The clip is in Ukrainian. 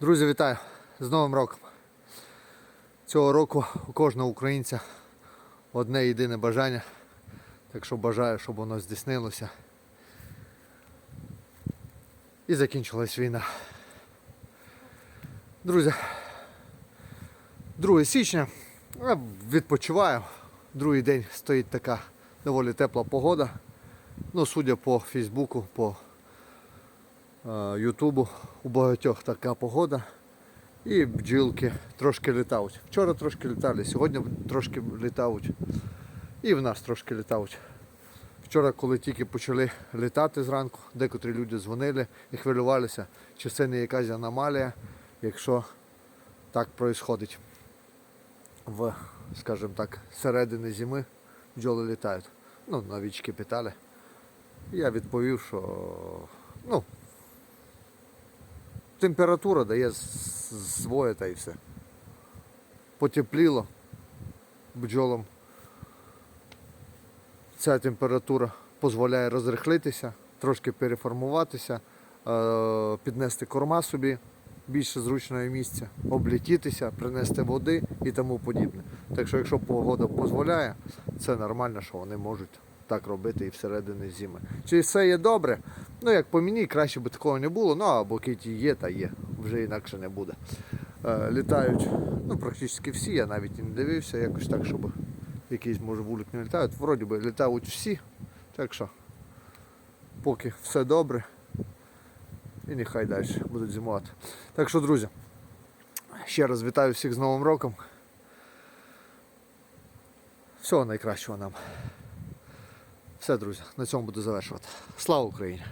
Друзі, вітаю! З Новим роком! Цього року у кожного українця одне єдине бажання. Так що бажаю, щоб воно здійснилося. І закінчилась війна. Друзі, 2 січня. Я відпочиваю. Другий день стоїть така доволі тепла погода. Ну, судя по Фейсбуку, по Ютубу, у багатьох така погода. І бджілки трошки літають. Вчора трошки літали, сьогодні трошки літають. І в нас трошки літають. Вчора, коли тільки почали літати зранку, декотрі люди дзвонили і хвилювалися, чи це не якась аномалія, якщо так відбувається. В, скажімо так, середини зими бджоли літають. Ну, новічки питали. Я відповів, що ну, температура дає своє та і все. Потепліло бджолам. Ця температура дозволяє розрихлитися, трошки переформуватися, е, піднести корма собі більше зручного місця, облітітися, принести води і тому подібне. Так що, якщо погода дозволяє, це нормально, що вони можуть так робити і всередині зими. Чи все є добре? Ну, як по мені, краще би такого не було, ну або киті є, та є, вже інакше не буде. Е, літають, ну, практично всі, я навіть і не дивився, якось так, щоб якийсь може вулик не літають. Вроді би літають всі. Так що, поки все добре. І нехай далі будуть зимувати. Так що, друзі, ще раз вітаю всіх з Новим роком. Всього найкращого нам. Все, друзі, на цьому буду завершувати. Слава Україні!